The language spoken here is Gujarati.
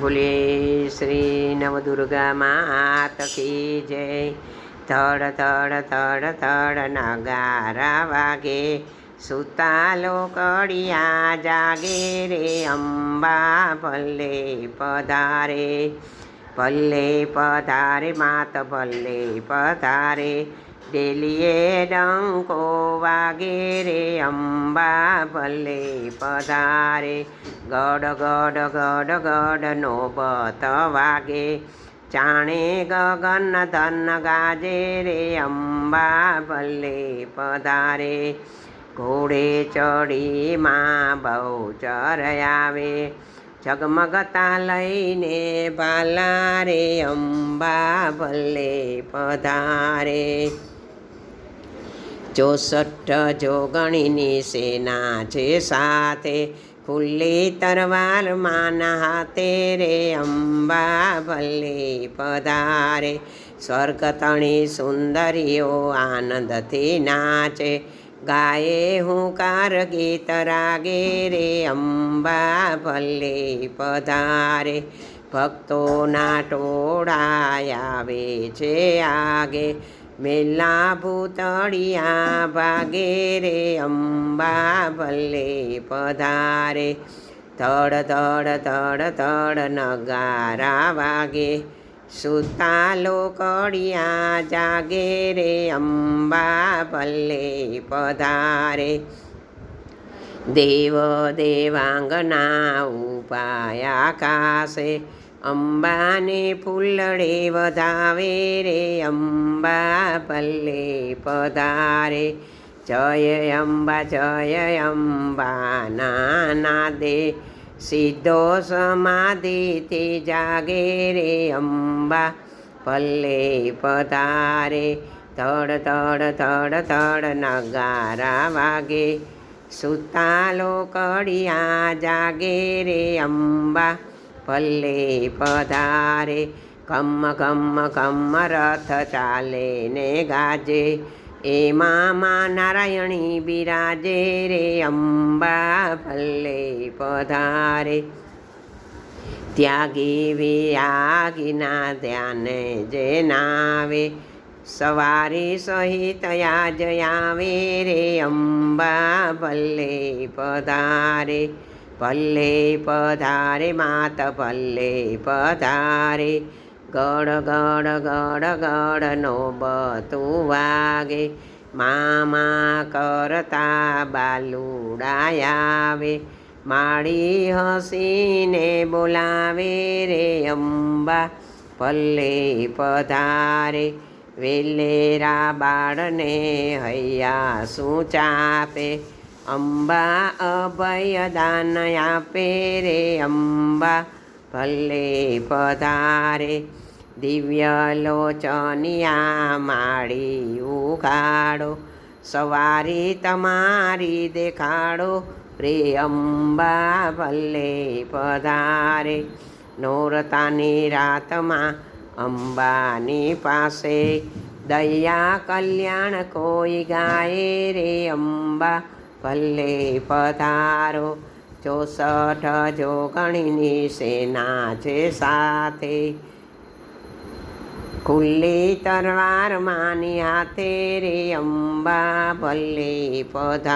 બોલે શ્રી નવદુર્ગા માત કી જય. ધડ ધડ ધડ ધડ, નગારા વાગે. સુતા લોકડિયા જાગે રે અંબા ભલે પધારે. ભલે પધારે, માત ભલે પધારે. ડેલીએ ડંકો વાગે રે અંબા ભલે પધારે ગડ ગડ ગડ ગડ નો બત વાગે જાણે ગગન ધન ગાજે રે અંબા ભલે પધારે ઘોડે ચડી માં બહુ આવે ઝગમગતા લઈને બાલા રે અંબા ભલે પધારે ચોસઠ જોગણીની સેના છે સાથે ખુલ્લી તરવાર માના હાથે રે અંબા ભલે પધારે સ્વર્ગ તણી સુંદરીઓ આનંદથી નાચે ગાયે હું કાર ગીત રાગે રે અંબા ભલે પધારે ભક્તોના ટોળા આવે છે આગે મેલા ભૂતળિયા ભાગે રે, અંબા ભલે પધારે. તડ તડ તડ તડ નગારા વાગે. સુતા લોકડિયા જાગે રે, અંબા ભલે પધારે. દેવ, દેવાંગના ઉપાયા આકાશે. અંબાને ફૂલડે વધાવે રે, અંબા પલ્લે પધારે. જય અંબા જય અંબા નાના દે સીધો સમાધિથી જાગે રે, અંબા પલ્લે પધારે. તડ તડ તડ તડ નગારા વાગે. સુતા લોકડિયા જાગે રે, અંબા ભલે પધારે કમ કમ કમ રથ ચાલે ને ગાજે. એ મામા નારાયણી બિરાજે રે, અંબા ભલે પધારે. ત્યાગી વિયાગીના ધ્યાને જે નાવે, સવારી સહિત યાજ આવે રે, અંબા ભલે પધારે. ભલે પધારે, માત ભલ્લે પધારે. ગડ ગડ ગડ ગડ નો બતું વાગે. મામા કરતા બાલુડાયાવે માળી હસીને બોલાવે રે અંબા. ભલ્લે પધારે, વેલેરા બાળને હૈયા શું ચાપે? અંબા અભય દાન આપે રે અંબા ભલે પધારે દિવ્ય લોચનિયા માળી ઉગાડો સવારી તમારી દેખાડો રે અંબા ભલે પધારે, નોરતાની રાતમાં અંબાની પાસે, દયા કલ્યાણ કોઈ ગાય રે અંબા ભલે પધારો. ચોસઠ જોગણીની સેના છે સાથે ખુલ્લી તરવાર માની હાથે રે અંબા ભલે પધા